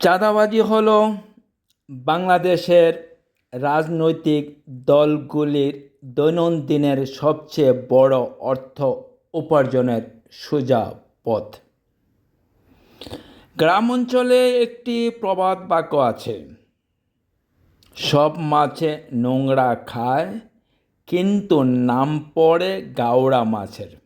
চাঁদাবাজি হলো বাংলাদেশের রাজনৈতিক দলগুলির দৈনন্দিনের সবচেয়ে বড় অর্থ উপার্জনের সোজা পথ গ্রাম অঞ্চলে একটি প্রবাদ বাক্য আছে, সব মাছে নোংরা খায়, কিন্তু নাম পড়ে গাওড়া মাছের।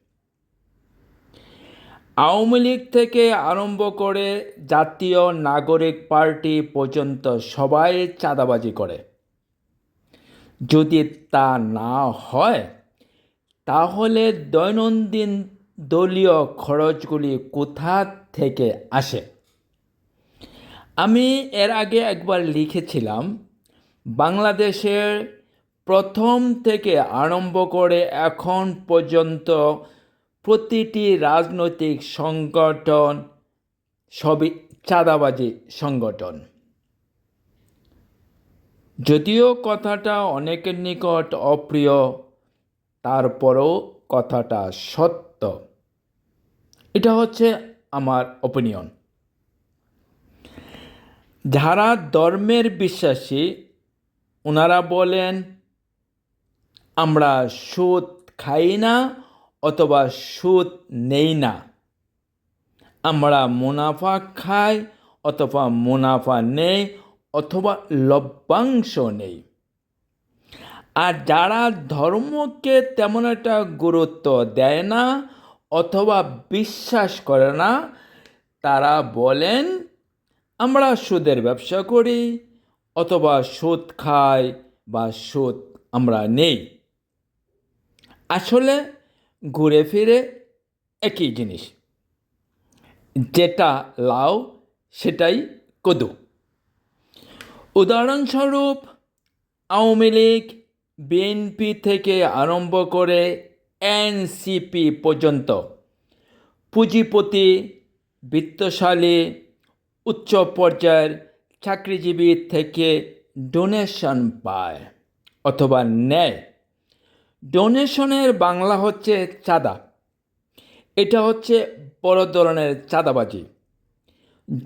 আওয়ামী লীগ থেকে আরম্ভ করে জাতীয় নাগরিক পার্টি পর্যন্ত সবাই চাঁদাবাজি করে। যদি তা না হয়, তাহলে দৈনন্দিন দলীয় খরচগুলি কোথা থেকে আসে? আমি এর আগে একবার লিখেছিলাম, বাংলাদেশের প্রথম থেকে আরম্ভ করে এখন পর্যন্ত প্রতিটি রাজনৈতিক সংগঠন সবই চাঁদাবাজি সংগঠন। যদিও কথাটা অনেকের নিকট অপ্রিয়, তারপরও কথাটা সত্য। এটা হচ্ছে আমার ওপিনিয়ন যারা ধর্মের বিশ্বাসী, ওনারা বলেন, আমরা সুদ খাই না অথবা সুদ নেই না। আমরা মুনাফা খাই অথবা মুনাফা নেই অথবা লভ্যাংশ নেই। আর যারা ধর্মকে তেমন একটা গুরুত্ব দেয় না অথবা বিশ্বাস করে না, তারা বলেন, আমরা সুদের ব্যবসা করি অথবা সুদ খাই বা সুদ আমরা নেই। আসলে ঘুরে ফিরে একই জিনিস। যেটা লাউ সেটাই কদু। উদাহরণস্বরূপ, আওয়ামী লীগ বিএনপি থেকে আরম্ভ করে এনসিপি পর্যন্ত পুঁজিপতি, বিত্তশালী, উচ্চ পর্যায়ের চাকরিজীবী থেকে ডোনেশন পায় অথবা নেয়। ডোনেশনের বাংলা হচ্ছে চাঁদা। এটা হচ্ছে বড় ধরনের চাঁদাবাজি।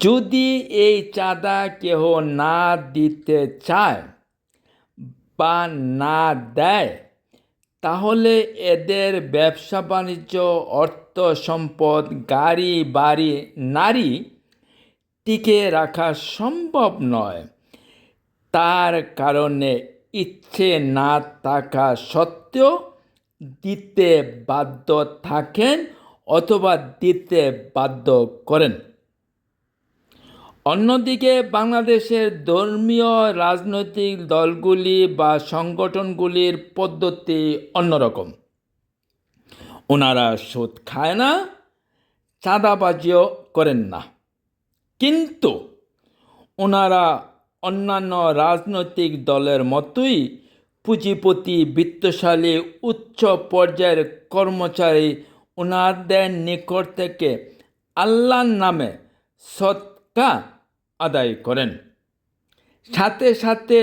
যদি এই চাঁদা কেহ না দিতে চায় বা না দেয়, তাহলে এদের ব্যবসা বাণিজ্য, অর্থ সম্পদ, গাড়ি, বাড়ি, নারী টিকে রাখা সম্ভব নয়। তার কারণে ইচ্ছে না থাকা সত্ত্বেও দিতে বাধ্য থাকেন অথবা দিতে বাধ্য করেন। অন্যদিকে বাংলাদেশের ধর্মীয় রাজনৈতিক দলগুলি বা সংগঠনগুলির পদ্ধতি অন্যরকম। ওনারা সুদ খায় না, চাঁদাবাজিও করেন না। কিন্তু ওনারা অন্যান্য রাজনৈতিক দলের মতোই পুঁজিপতি বিত্তশালী উচ্চ পর্যায়ের কর্মচারী ওনাদের নিকট থেকে আল্লাহর নামে সৎকা আদায় করেন। সাথে সাথে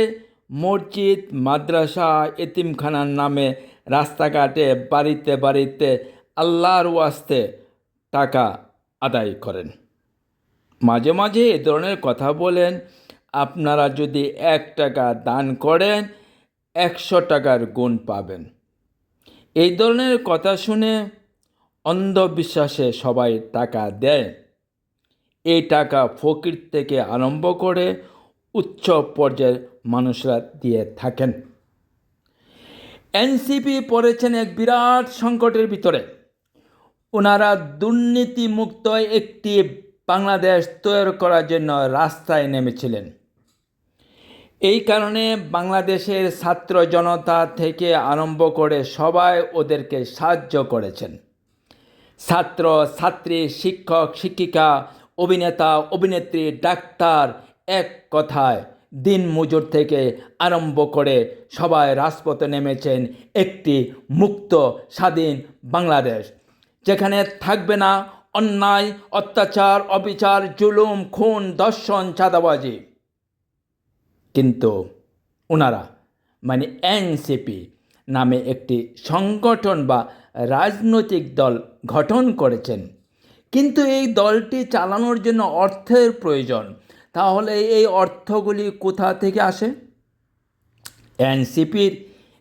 মসজিদ, মাদ্রাসা, এতিমখানার নামে রাস্তাঘাটে বাড়িতে বাড়িতে আল্লাহর ওয়াস্তে টাকা আদায় করেন। মাঝে মাঝে এ ধরনের কথা বলেন, আপনারা যদি এক টাকা দান করেন একশো টাকার গুণ পাবেন। এই ধরনের কথা শুনে অন্ধবিশ্বাসে সবাই টাকা দেয়। এই টাকা ফকির থেকে আরম্ভ করে উচ্চ পর্যায়ের মানুষরা দিয়ে থাকেন। এনসিপি পড়েছেন এক বিরাট সংকটের ভিতরে। ওনারা দুর্নীতিমুক্ত একটি বাংলাদেশ তৈরি করার জন্য রাস্তায় নেমেছিলেন। এই কারণে বাংলাদেশের ছাত্র জনতা থেকে আরম্ভ করে সবাই ওদেরকে সাহায্য করেছেন। ছাত্র, ছাত্রী, শিক্ষক, শিক্ষিকা, অভিনেতা, অভিনেত্রী, ডাক্তার, এক কথায় দিন মজুর থেকে আরম্ভ করে সবাই রাজপথে নেমেছেন একটি মুক্ত, স্বাধীন বাংলাদেশ। যেখানে থাকবে না অন্যায়, অত্যাচার, অবিচার, জুলুম, খুন দর্শন চাঁদাবাজি। কিন্তু ওনারা মানে এনসিপি নামে একটি সংগঠন বা রাজনৈতিক দল গঠন করেছেন। কিন্তু এই দলটি চালানোর জন্য অর্থের প্রয়োজন। তাহলে এই অর্থগুলি কোথা থেকে আসে? এনসিপির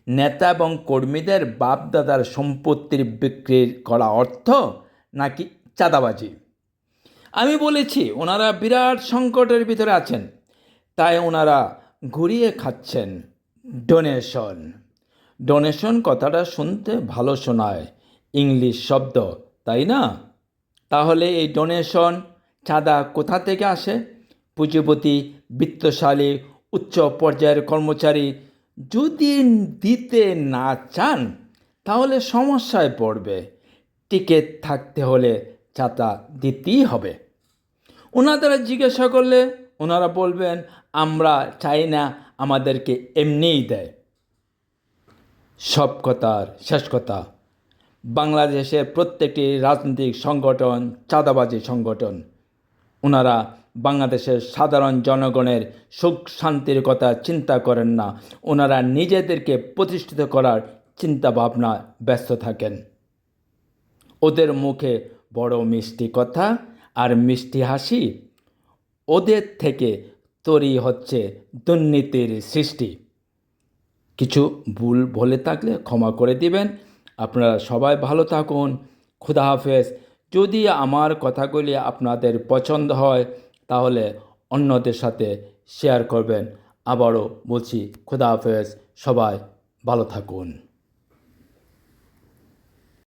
নেতা এবং কর্মীদের বাপদাদার সম্পত্তির বিক্রি করা অর্থ নাকি চাঁদাবাজি? আমি বলেছি ওনারা বিরাট সংকটের ভিতরে আছেন। তাই ওনারা ঘুরিয়ে খাচ্ছেন। ডোনেশন। ডোনেশন কথাটা শুনতে ভালো শোনায়। ইংলিশ শব্দ, তাই না? তাহলে এই ডোনেশন চাঁদা কোথা থেকে আসে? পুঁজিপতি, বিত্তশালী, উচ্চ পর্যায়ের কর্মচারী যদি দিতে না চান, তাহলে সমস্যায় পড়বে। টিকে থাকতে হলে চাঁদা দিতেই হবে। ওনাদের জিজ্ঞাসা করলে ওনারা বলবেন আমরা চাই না আমাদেরকে এমনিই দেয়। সব কথার শেষ কথা, বাংলাদেশের প্রত্যেকটি রাজনৈতিক সংগঠন, চাঁদাবাজি সংগঠন ওনারা বাংলাদেশের সাধারণ জনগণের সুখ শান্তির কথা চিন্তা করেন না। ওনারা নিজেদেরকে প্রতিষ্ঠিত করার চিন্তা ভাবনা ব্যস্ত থাকেন। ওদের মুখে বড় মিষ্টি কথা আর মিষ্টি হাসি ওদের থেকে তৈরি হচ্ছে দুর্নীতির সৃষ্টি। কিছু ভুল বলে থাকলে ক্ষমা করে দিবেন। আপনারা সবাই ভালো থাকুন। খুদা হাফেজ। যদি আমার কথাগুলি আপনাদের পছন্দ হয়, তাহলে অন্যদের সাথে শেয়ার করবেন। আবারও বলছি, খুদা হাফেজ। সবাই ভালো থাকুন।